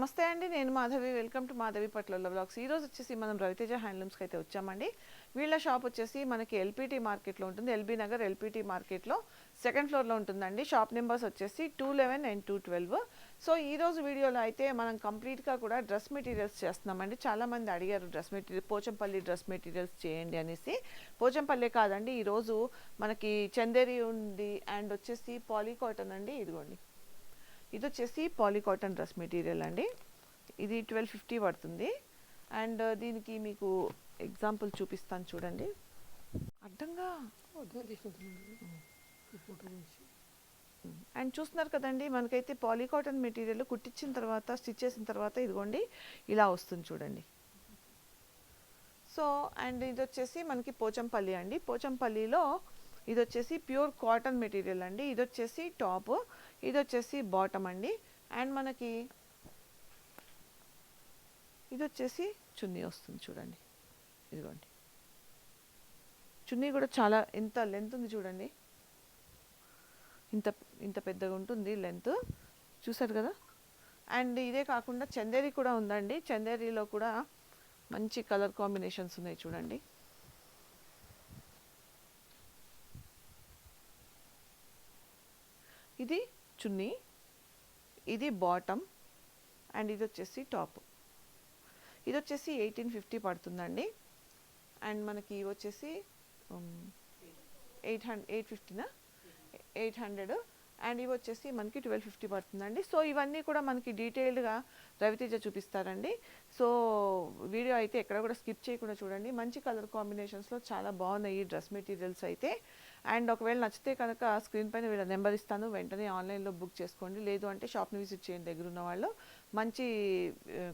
నమస్తే అండి నేను మాధవి. వెల్కమ్ టు మాధవి పట్ల బ్లాగ్స్. ఈ రోజు వచ్చేసి మనం రవితేజ హ్యాండ్లూమ్స్కి అయితే వచ్చామండి. వీళ్ళ షాప్ వచ్చేసి మనకి ఎల్పిటీ మార్కెట్లో ఉంటుంది. L B Nagar L P T మార్కెట్లో సెకండ్ ఫ్లోర్లో ఉంటుందండి. షాప్ నెంబర్స్ వచ్చేసి two eleven and two twelve. So ఈ రోజు వీడియోలో అయితే మనం కంప్లీట్గా కూడా డ్రెస్ మెటీరియల్స్ చేస్తున్నామండి. చాలామంది అడిగారు dress material Pochampally dress materials చేయండి అనేసి. పోచంపల్లి కాదండి ఈరోజు మనకి చందేరి ఉంది అండ్ వచ్చేసి పాలీ కాటన్ అండి. ఇదిగోండి. ఇది వచ్చేసి పాలికాటన్ డ్రెస్ మెటీరియల్ అండి. ఇది ట్వెల్వ్ ఫిఫ్టీ పడుతుంది. అండ్ uh, దీనికి మీకు ఎగ్జాంపుల్ చూపిస్తాను చూడండి. అడ్డంగా. అండ్ చూస్తున్నారు కదండి మనకైతే పాలికాటన్ మెటీరియల్ కుట్టించిన తర్వాత స్టిచ్ చేసిన తర్వాత ఇదిగోండి ఇలా వస్తుంది చూడండి. సో అండ్ ఇది వచ్చేసి మనకి పోచంపల్లి అండి. పోచంపల్లిలో ఇది వచ్చేసి ప్యూర్ కాటన్ మెటీరియల్ అండి. ఇది వచ్చేసి టాప్ ఇది వచ్చేసి బాటమ్ అండి. అండ్ మనకి ఇది వచ్చేసి చున్నీ వస్తుంది చూడండి. ఇదిగోండి. చున్నీ కూడా చాలా ఎంత లెంత్ ఉంది చూడండి. ఇంత ఇంత పెద్దగా ఉంటుంది లెంత్. చూసారు కదా? అండ్ ఇదే కాకుండా చందేరి కూడా ఉందండి. చందేరిలో కూడా మంచి కలర్ కాంబినేషన్స్ ఉన్నాయి చూడండి. ఇది చున్నీ ఇది బాటమ్ అండ్ ఇది వచ్చేసి టాప్. ఇది వచ్చేసి ఎయిటీన్ ఫిఫ్టీ పడుతుందండి. అండ్ మనకి ఇవి వచ్చేసి ఎయిట్ హండ్రెడ్ ఎయిట్ ఫిఫ్టీనా ఎయిట్ హండ్రెడ్. అండ్ ఇవి వచ్చేసి మనకి ట్వెల్వ్ ఫిఫ్టీ పడుతుందండి. సో ఇవన్నీ కూడా మనకి డీటెయిల్డ్గా రవితేజ చూపిస్తారండి. సో వీడియో అయితే ఎక్కడ కూడా స్కిప్ చేయకుండా చూడండి. మంచి కలర్ కాంబినేషన్స్లో చాలా బాగున్నాయి ఈ డ్రెస్ మెటీరియల్స్ అయితే. అండ్ ఒకవేళ నచ్చితే కనుక స్క్రీన్ పైన వీళ్ళ నెంబర్ ఇస్తాను. వెంటనే ఆన్లైన్లో బుక్ చేసుకోండి. లేదు అంటే షాప్ని విజిట్ చేయండి దగ్గర ఉన్న వాళ్ళు. మంచి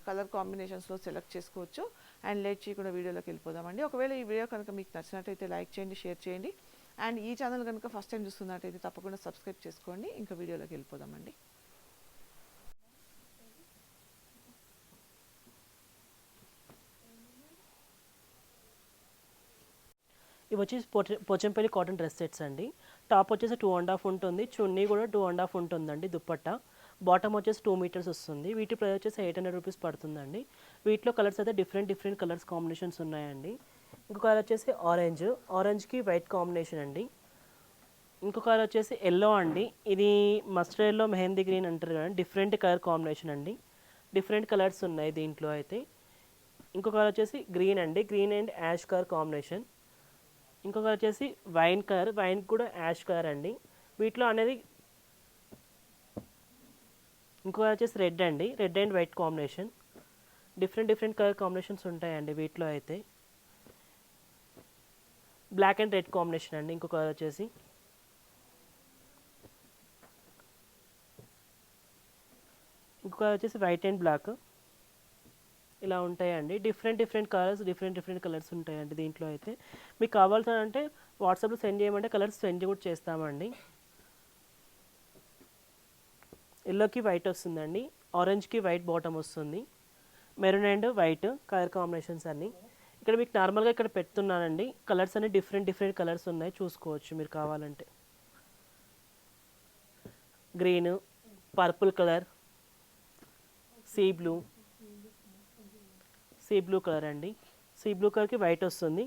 కలర్ కాంబినేషన్స్లో సెలెక్ట్ చేసుకోవచ్చు. అండ్ లేట్ చేయకుండా వీడియోలోకి వెళ్ళిపోదామండి. ఒకవేళ ఈ వీడియో కనుక మీకు నచ్చినట్టయితే లైక్ చేయండి షేర్ చేయండి. అండ్ ఈ ఛానల్ కనుక ఫస్ట్ టైం చూస్తున్నట్టయితే తప్పకుండా సబ్స్క్రైబ్ చేసుకోండి. ఇంకా వీడియోలోకి వెళ్ళిపోదామండి. ఇవి వచ్చేసి పోచ పోచంపల్లి కాటన్ డ్రెస్ సెట్స్ అండి. టాప్ వచ్చేసి టూ అండ్ హాఫ్ ఉంటుంది. చున్నీ కూడా టూ అండ్ హాఫ్ ఉంటుందండి దుప్పట్ట. బాటమ్ వచ్చేసి టూ మీటర్స్ వస్తుంది. వీటి ప్రైస్ వచ్చేసి ఎయిట్ హండ్రెడ్ రూపీస్ పడుతుందండి. వీటిలో కలర్స్ అయితే డిఫరెంట్ డిఫరెంట్ కలర్స్ కాంబినేషన్స్ ఉన్నాయండి. ఇంకొక కలర్ వచ్చేసి ఆరెంజ్. ఆరెంజ్కి వైట్ కాంబినేషన్ అండి. ఇంకొక కలర్ వచ్చేసి ఎల్లో అండి. ఇది మస్టర్డ్ ఎల్లో మెహందీ గ్రీన్ అంటారు కదా డిఫరెంట్ కలర్ కాంబినేషన్ అండి. డిఫరెంట్ కలర్స్ ఉన్నాయి దీంట్లో అయితే. ఇంకొక కలర్ వచ్చేసి గ్రీన్ అండి. Green and ash colour combination. ఇంకొక వచ్చేసి వైన్ కలర్ వైన్ కూడా యాష్ కలర్ అండి. వీటిలో అనేది ఇంకొక వచ్చేసి రెడ్ అండి. Red and white combination. Different different colour combinations ఉంటాయండి వీటిలో అయితే. బ్లాక్ అండ్ రెడ్ కాంబినేషన్ అండి ఇంకొక కలర్ వచ్చేసి ఇంకొక వచ్చేసి వైట్ అండ్ బ్లాక్. ఇలా ఉంటాయండి. Different different colours different different colours ఉంటాయండి దీంట్లో అయితే. మీకు కావాల్సిన అంటే వాట్సాప్లో సెండ్ చేయమంటే కలర్స్ సెండ్ కూడా చేస్తామండి. ఎల్లోకి వైట్ వస్తుందండి. ఆరెంజ్కి వైట్ బాటమ్ వస్తుంది. Maroon and white colour combinations అన్నీ. ఇక్కడ మీకు నార్మల్గా ఇక్కడ పెడుతున్నానండి. కలర్స్ అన్ని డిఫరెంట్ డిఫరెంట్ కలర్స్ ఉన్నాయి. చూసుకోవచ్చు మీరు కావాలంటే. Green purple colour sea blue sea blue colour అండి. సీ బ్లూ కలర్కి వైట్ వస్తుంది.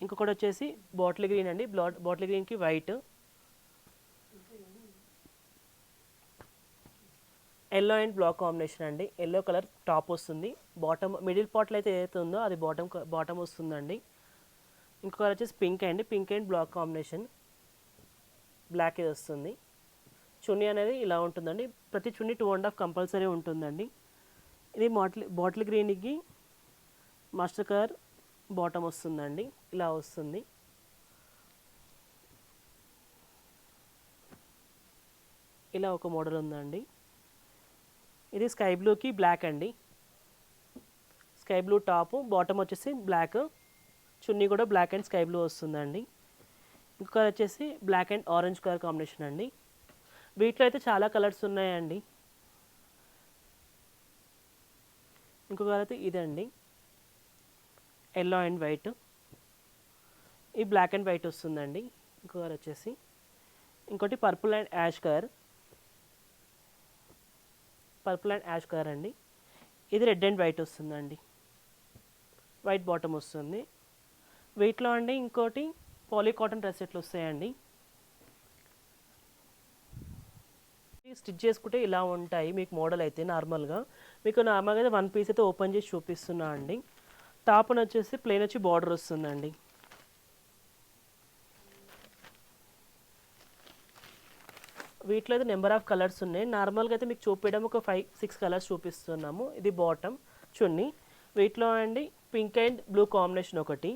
ఇంకొకటి వచ్చేసి బాటిల్ గ్రీన్ అండి. బ్లాట్ బాటిల్ గ్రీన్కి white. Yellow and black combination అండి. ఎల్లో కలర్ టాప్ వస్తుంది. బాటమ్ మిడిల్ పార్ట్లో అయితే ఏదైతే ఉందో అది బాటమ్ బాటమ్ వస్తుందండి. ఇంకొక కలర్ వచ్చేసి పింక్ అండి. Pink and black combination. Black ఇది వస్తుంది. చున్నీ అనేది ఇలా ఉంటుందండి. ప్రతి చున్నీ టూ అండ్ హాఫ్ కంపల్సరీ ఉంటుందండి. ఇది బాటిల్ బాటిల్ గ్రీన్కి మస్టర్ కలర్ బాటమ్ వస్తుందండి. ఇలా వస్తుంది. ఇలా ఒక మోడల్ ఉందండి. ఇది స్కై బ్లూకి బ్లాక్ అండి. స్కై బ్లూ టాప్ బాటమ్ వచ్చేసి బ్లాక్ చున్నీ కూడా బ్లాక్ అండ్ స్కై బ్లూ వస్తుందండి. ఇంకొక వచ్చేసి black and orange colour combination అండి. వీటిలో అయితే చాలా కలర్స్ ఉన్నాయండి. ఇంకొక కలర్ అయితే ఇదండి. Yellow and white. ఈ బ్లాక్ అండ్ వైట్ వస్తుందండి. ఇంకో కలర్ వచ్చేసి. ఇంకోటి purple and ash colour. Purple and ash colour అండి. ఇది రెడ్ అండ్ వైట్ వస్తుందండి. వైట్ బాటమ్ వస్తుంది. వీటిలో అండి ఇంకోటి పాలీ కాటన్ డ్రెస్ ఎట్లు వస్తాయండి? స్టిచ్ చేసుకుంటే ఇలా ఉంటాయి. మీకు మోడల్ అయితే నార్మల్గా. మీకు నార్మల్గా అయితే వన్ పీస్ అయితే ఓపెన్ చేసి చూపిస్తున్నా అండి. టాప్ అని వచ్చేసి ప్లెయిన్ వచ్చి బార్డర్ వస్తుందండి. వీటిలో అయితే నెంబర్ ఆఫ్ కలర్స్ ఉన్నాయి. నార్మల్గా అయితే మీకు చూపించడం ఒక ఫైవ్ సిక్స్ కలర్స్ చూపిస్తున్నాము. ఇది బాటమ్ చున్నీ. వీటిలో అండి పింక్ అండ్ బ్లూ కాంబినేషన్ ఒకటి.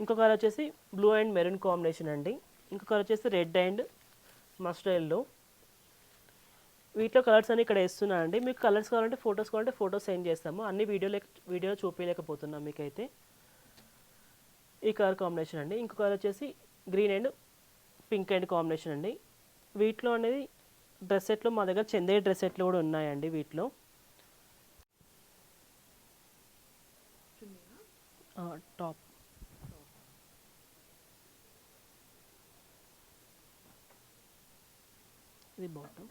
ఇంకో కలర్ వచ్చేసి బ్లూ అండ్ మెరూన్ కాంబినేషన్ అండి. ఇంకొక కలర్ వచ్చేసి రెడ్ అండ్ మస్టైల్లో వీటిలో కలర్స్ అన్ని ఇక్కడ వేస్తున్నాను అండి. మీకు కలర్స్ కావాలంటే ఫొటోస్ కావాలంటే ఫొటోస్ సెండ్ చేస్తాము. అన్ని వీడియో వీడియో చూపించలేకపోతున్నాం మీకైతే. ఈ కలర్ కాంబినేషన్ అండి. ఇంకో కలర్ వచ్చేసి green and pink and combination అండి. వీటిలో అనేది డ్రెస్ సెట్లు మా దగ్గర చెందే డ్రెస్ సెట్లు కూడా ఉన్నాయండి వీటిలో. టాప్ ఇది బాటమ్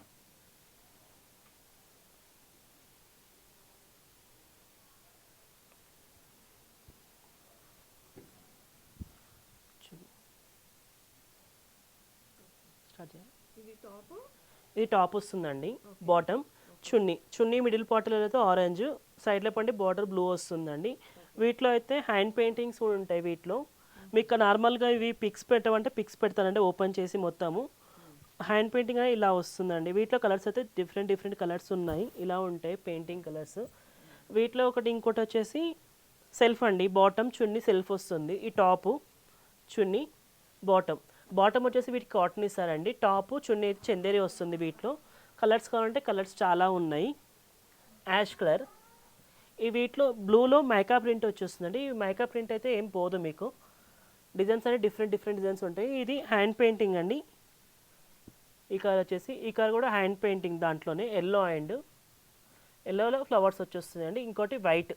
ఇది టాప్? ఇది టాప్ వస్తుందండి బాటమ్. చున్నీ చున్నీ మిడిల్ పార్ట్లో అయితే ఆరెంజ్ సైడ్లో పండి బార్డర్ బ్లూ వస్తుందండి. వీటిలో అయితే హ్యాండ్ పెయింటింగ్స్ కూడా ఉంటాయి వీటిలో. మీకు నార్మల్గా ఇవి పిక్స్ పెట్టమంటే పిక్స్ పెడతానంటే ఓపెన్ చేసి మొత్తము. హ్యాండ్ పెయింటింగ్ అనేది ఇలా వస్తుందండి. వీటిలో కలర్స్ అయితే డిఫరెంట్ డిఫరెంట్ కలర్స్ ఉన్నాయి. ఇలా ఉంటాయి పెయింటింగ్ కలర్స్. వీటిలో ఒకటి ఇంకోటి వచ్చేసి సెల్ఫ్ అండి బాటమ్ చున్నీ సెల్ఫ్ వస్తుంది. ఈ టాపు చున్నీ బాటమ్. బాటమ్ వచ్చేసి వీటికి కాటన్ ఇస్తారండి. టాపు చున్నీ చందేరి వస్తుంది వీటిలో. కలర్స్ కావాలంటే కలర్స్ చాలా ఉన్నాయి. Ash colour. ఈ వీటిలో బ్లూలో మైకా ప్రింట్ వచ్చేస్తుందండి. ఈ మైకా ప్రింట్ అయితే ఏం పోదు మీకు. డిజైన్స్ అనేవి డిఫరెంట్ డిఫరెంట్ డిజైన్స్ ఉంటాయి. ఇది హ్యాండ్ పెయింటింగ్ అండి. ఈ కలర్ వచ్చేసి ఈ కలర్ కూడా హ్యాండ్ పెయింటింగ్ దాంట్లోనే. ఎల్లో అండ్ ఎల్లోలో ఫ్లవర్స్ వచ్చేస్తుందండి ఇంకోటి వైట్.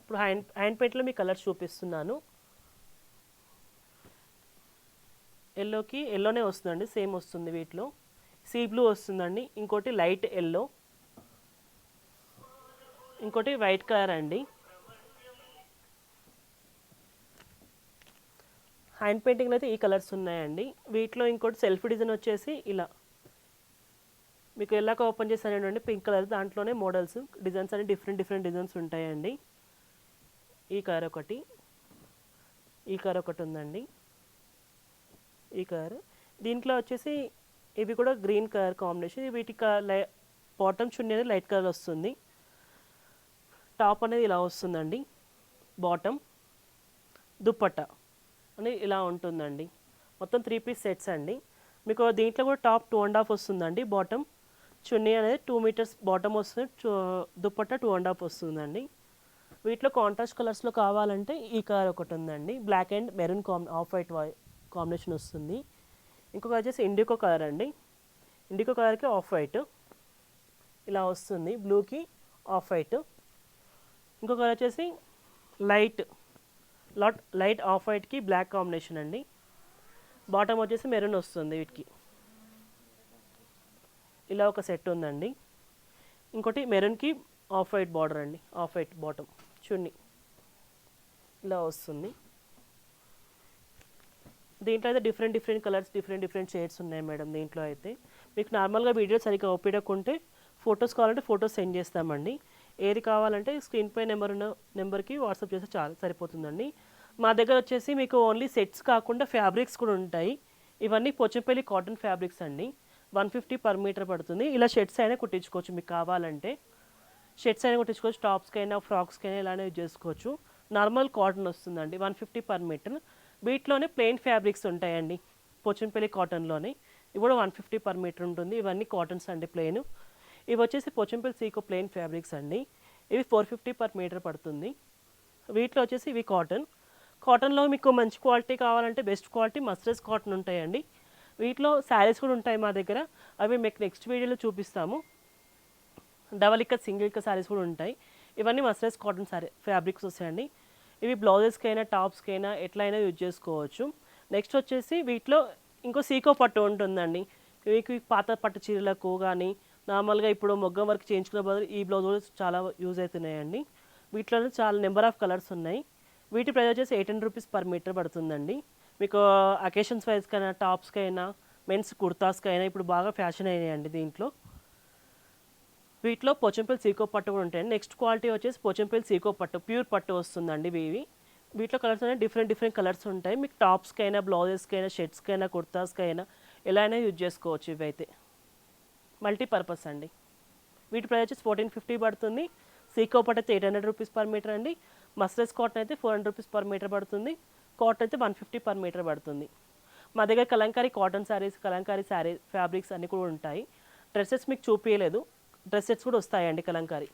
ఇప్పుడు హ్యాండ్ హ్యాండ్ పెయింట్లో మీ కలర్స్ చూపిస్తున్నాను. ఎల్లోకి ఎల్లోనే వస్తుందండి సేమ్ వస్తుంది వీటిలో. సీ బ్లూ వస్తుందండి ఇంకోటి లైట్ ఎల్లో ఇంకోటి వైట్ కలర్ అండి. హ్యాండ్ పెయింటింగ్లో అయితే ఈ కలర్స్ ఉన్నాయండి. వీటిలో ఇంకోటి సెల్ఫ్ డిజైన్ వచ్చేసి ఇలా. మీకు ఎలాగ ఓపెన్ చేశానండి పింక్ కలర్ దాంట్లోనే మోడల్స్ డిజైన్స్ అన్ని డిఫరెంట్ డిఫరెంట్ డిజైన్స్ ఉంటాయండి. ఈ కలర్ ఒకటి. ఈ కలర్ ఒకటి ఉందండి. ఈ కలర్. దీంట్లో వచ్చేసి ఇవి కూడా గ్రీన్ కలర్ కాంబినేషన్. వీటి బాటమ్ చున్నీ అనేది లైట్ కలర్ వస్తుంది. టాప్ అనేది ఇలా వస్తుందండి. బాటమ్. దుప్పట్ట అనేది ఇలా ఉంటుందండి. మొత్తం త్రీ పీస్ సెట్స్ అండి. మీకు దీంట్లో కూడా టాప్ టూ అండ్ హాఫ్ వస్తుందండి. బాటమ్ చున్నీ అనేది టూ మీటర్స్ బాటమ్ వస్తుంది. Dupatta dupatta two and half వస్తుందండి. వీటిలో కాంట్రాస్ట్ కలర్స్లో కావాలంటే ఈ కలర్ ఒకటి ఉందండి. Black and maroon combi off white combination వస్తుంది. ఇంకొక వచ్చేసి ఇండికో కలర్ అండి. ఇండికో కలర్కి ఆఫ్ వైట్. ఇలా వస్తుంది. బ్లూకి ఆఫ్ వైట్. ఇంకొక కలర్ వచ్చేసి లైట్. లాట్ లైట్ ఆఫ్ వైట్కి బ్లాక్ కాంబినేషన్ అండి. బాటమ్ వచ్చేసి మెరూన్ వస్తుంది వీటికి. ఇలా ఒక సెట్ ఉందండి. ఇంకోటి మెరూన్కి ఆఫ్ వైట్ బార్డర్ అండి. Off white bottom. చున్నీ ఇలా వస్తుంది. దీంట్లో అయితే different different colours different different shades ఉన్నాయి మేడం దీంట్లో అయితే. మీకు నార్మల్గా వీడియో సరిగ్గా ఒప్పిడకుంటే ఫొటోస్ కావాలంటే ఫొటోస్ సెండ్ చేస్తామండి. ఏది కావాలంటే స్క్రీన్ పై నెంబర్ ఉన్న నెంబర్కి వాట్సాప్ చేస్తే చాలా సరిపోతుందండి. మా దగ్గర వచ్చేసి మీకు ఓన్లీ సెట్స్ కాకుండా ఫ్యాబ్రిక్స్ కూడా ఉంటాయి. ఇవన్నీ పోచంపల్లి కాటన్ ఫ్యాబ్రిక్స్ అండి. వన్ ఫిఫ్టీ పర్ మీటర్ పడుతుంది. ఇలా షర్ట్స్ అయినా కుట్టించుకోవచ్చు మీకు కావాలంటే. షర్ట్స్ అయినా కుట్టించుకోవచ్చు టాప్స్కి అయినా ఫ్రాక్స్కి అయినా ఇలానే యూజ్ చేసుకోవచ్చు. నార్మల్ కాటన్ వస్తుందండి వన్ ఫిఫ్టీ పర్ మీటర్ వీటిలోనే ప్లెయిన్ ఫ్యాబ్రిక్స్ ఉంటాయండి. పోచంపల్లి కాటన్లోనే. ఇవి కూడా వన్ ఫిఫ్టీ పర్ మీటర్ ఉంటుంది. ఇవన్నీ కాటన్స్ అండి ప్లెయిన్. ఇవి వచ్చేసి పోచంపల్లి సీకో ప్లెయిన్ ఫ్యాబ్రిక్స్ అండి. ఇవి ఫోర్ ఫిఫ్టీ పర్ మీటర్ పడుతుంది. వీటిలో వచ్చేసి ఇవి కాటన్. కాటన్లో మీకు మంచి క్వాలిటీ కావాలంటే బెస్ట్ క్వాలిటీ మస్టర్స్ కాటన్ ఉంటాయండి. వీటిలో శారీస్ కూడా ఉంటాయి మా దగ్గర. అవి మీకు నెక్స్ట్ వీడియోలో చూపిస్తాము. డబల్ ఇక్క సింగిల్ ఇక్క శారీస్ కూడా ఉంటాయి. ఇవన్నీ మస్టర్స్ కాటన్ శారీ ఫ్యాబ్రిక్స్ వస్తాయండి. ఇవి బ్లౌజెస్కి అయినా టాప్స్కి అయినా ఎట్లయినా యూజ్ చేసుకోవచ్చు. నెక్స్ట్ వచ్చేసి వీటిలో ఇంకో సీకో పట్టు ఉంటుందండి. మీకు పాత పట్టు చీరలకు కానీ నార్మల్గా ఇప్పుడు మొగ్గం వరకు చేయించుకునే బదులు ఈ బ్లౌజ్ కూడా చాలా యూజ్ అవుతున్నాయండి వీటిలో చాలా నెంబర్ ఆఫ్ కలర్స్ ఉన్నాయి. వీటి ప్రైస్ వచ్చేసి eight hundred rupees per metre పడుతుందండి. మీకు అకేషన్స్ వైజ్కైనా టాప్స్కైనా మెన్స్ కుర్తాస్కైనా ఇప్పుడు బాగా ఫ్యాషన్ అయినాయండి దీంట్లో. వీటిలో పోచంపల్లి సీకో పట్టు కూడా ఉంటాయండి. నెక్స్ట్ క్వాలిటీ వచ్చేసి పోచంపల్లి సీకో పట్టు. ప్యూర్ పట్టు వస్తుందండి ఇవి. వీటిలో కలర్స్ అనేవి డిఫరెంట్ డిఫరెంట్ కలర్స్ ఉంటాయి. మీకు టాప్స్కైనా బ్లౌజెస్కైనా షర్ట్స్కైనా కుర్తాస్కైనా ఎలా అయినా యూజ్ చేసుకోవచ్చు ఇవి అయితే మల్టీపర్పస్ అండి. వీటి ప్రైస్ వచ్చేసి ఫోర్టీన్ ఫిఫ్టీ పడుతుంది. సీకో పట్టు అయితే eight hundred rupees per metre అండి. మస్టర్స్ కాటన్ అయితే four hundred rupees per metre పడుతుంది. కాటన్ అయితే వన్ ఫిఫ్టీ పర్ మీటర్ పడుతుంది. మా దగ్గర కలంకారీ కాటన్ శారీస్ కలంకారీ శారీ ఫ్యాబ్రిక్స్ అన్నీ కూడా ఉంటాయి. డ్రెస్సెస్ మీకు చూపించలేదు డ్రెస్సెస్ కూడా వస్తాయండి కలంకారీ.